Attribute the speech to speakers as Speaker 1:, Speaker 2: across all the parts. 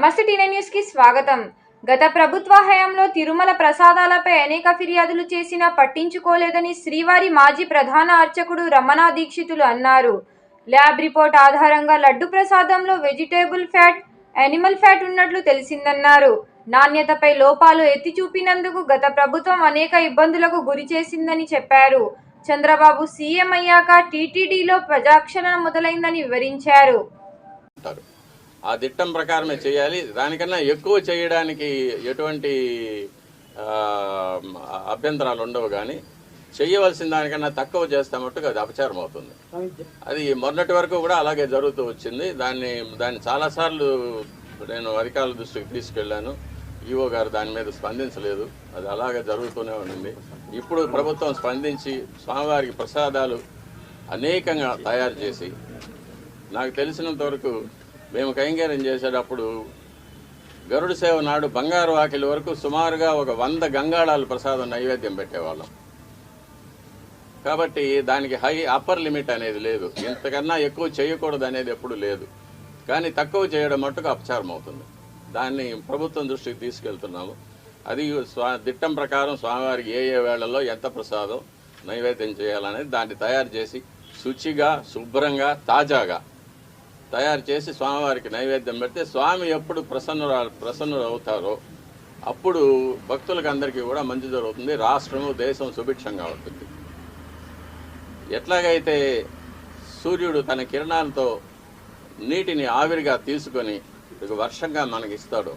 Speaker 1: నమస్తే టీనే న్యూస్కి స్వాగతం. గత ప్రభుత్వ హయాంలో తిరుమల ప్రసాదాలపై అనేక ఫిర్యాదులు చేసినా పట్టించుకోలేదని శ్రీవారి మాజీ ప్రధాన అర్చకుడు రమణా దీక్షితులు అన్నారు. ల్యాబ్ రిపోర్ట్ ఆధారంగా లడ్డు ప్రసాదంలో వెజిటేబుల్ ఫ్యాట్ యానిమల్ ఫ్యాట్ ఉన్నట్లు తెలిసిందన్నారు. నాణ్యతపై లోపాలు ఎత్తి చూపినందుకు గత ప్రభుత్వం అనేక ఇబ్బందులకు గురి చేసిందని చెప్పారు. చంద్రబాబు సీఎం అయ్యాక టీటీడీలో ప్రజాక్షణ మొదలైందని వివరించారు.
Speaker 2: ఆ దిట్టం ప్రకారమే చేయాలి. దానికన్నా ఎక్కువ చేయడానికి ఎటువంటి అభ్యంతరాలు ఉండవు కానీ చేయవలసిన దానికన్నా తక్కువ చేస్తే అది అపచారం అవుతుంది. అది మొన్నటి వరకు కూడా అలాగే జరుగుతూ వచ్చింది. దాన్ని దాన్ని చాలాసార్లు నేను అధికారుల దృష్టికి తీసుకెళ్ళాను. ఈఓ గారు దాని మీద స్పందించలేదు. అది అలాగే జరుగుతూనే ఉండింది ఇప్పుడు ప్రభుత్వం స్పందించి స్వామివారికి ప్రసాదాలు అనేకంగా తయారు చేసి నాకు తెలిసినంత వరకు మేము కైంకర్యం చేసేటప్పుడు గరుడు సేవ నాడు బంగారు వాకిలి వరకు సుమారుగా ఒక వంద గంగాళాలు ప్రసాదం నైవేద్యం పెట్టేవాళ్ళం. కాబట్టి దానికి హై అప్పర్ లిమిట్ అనేది లేదు. ఇంతకన్నా ఎక్కువ చేయకూడదు అనేది ఎప్పుడు లేదు. కానీ తక్కువ చేయడం మట్టుకు అపచారం అవుతుంది. దాన్ని ప్రభుత్వం దృష్టికి తీసుకెళ్తున్నాము. అది స్వా దిట్టం ప్రకారం స్వామివారికి ఏ ఏ వేళల్లో ఎంత ప్రసాదం నైవేద్యం చేయాలనేది దాన్ని తయారు చేసి శుచిగా శుభ్రంగా తాజాగా తయారు చేసి స్వామివారికి నైవేద్యం పెడితే స్వామి ఎప్పుడు ప్రసన్నురా ప్రసన్నులు అవుతారో అప్పుడు భక్తులకు అందరికీ కూడా మంచి జరుగుతుంది. రాష్ట్రము దేశం సుభిక్షంగా ఉంటుంది. ఎట్లాగైతే సూర్యుడు తన కిరణాలతో నీటిని ఆవిరిగా తీసుకొని వర్షంగా మనకి ఇస్తాడు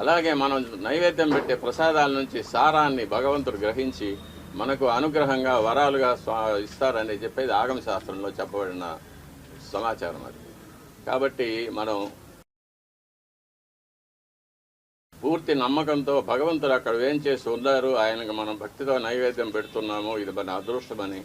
Speaker 2: అలాగే మనం నైవేద్యం పెట్టే ప్రసాదాల నుంచి సారాన్ని భగవంతుడు గ్రహించి మనకు అనుగ్రహంగా వరాలుగా స్వా ఇస్తారని చెప్పేది ఆగమ శాస్త్రంలో చెప్పబడిన సమాచారం అది. కాబట్టి మనం పూర్తి నమ్మకంతో భగవంతుడు అక్కడ ఏం చేసి ఉన్నారు ఆయనకు మనం భక్తితో నైవేద్యం పెడుతున్నాము ఇది మన అదృష్టమని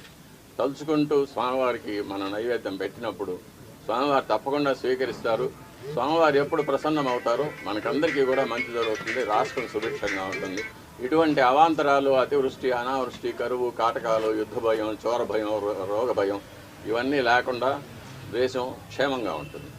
Speaker 2: తలుచుకుంటూ స్వామివారికి మనం నైవేద్యం పెట్టినప్పుడు స్వామివారు తప్పకుండా స్వీకరిస్తారు. స్వామివారు ఎప్పుడు ప్రసన్నం అవుతారో మనకందరికీ కూడా మంచి జరుగుతుంది రాష్ట్రం సుభిక్షంగా ఉంటుంది. ఇటువంటి అవాంతరాలు అతివృష్టి అనావృష్టి కరువు కాటకాలు యుద్ధ భయం చోర భయం రో- రోగ భయం ఇవన్నీ లేకుండా దేశం క్షేమంగా ఉంటుంది.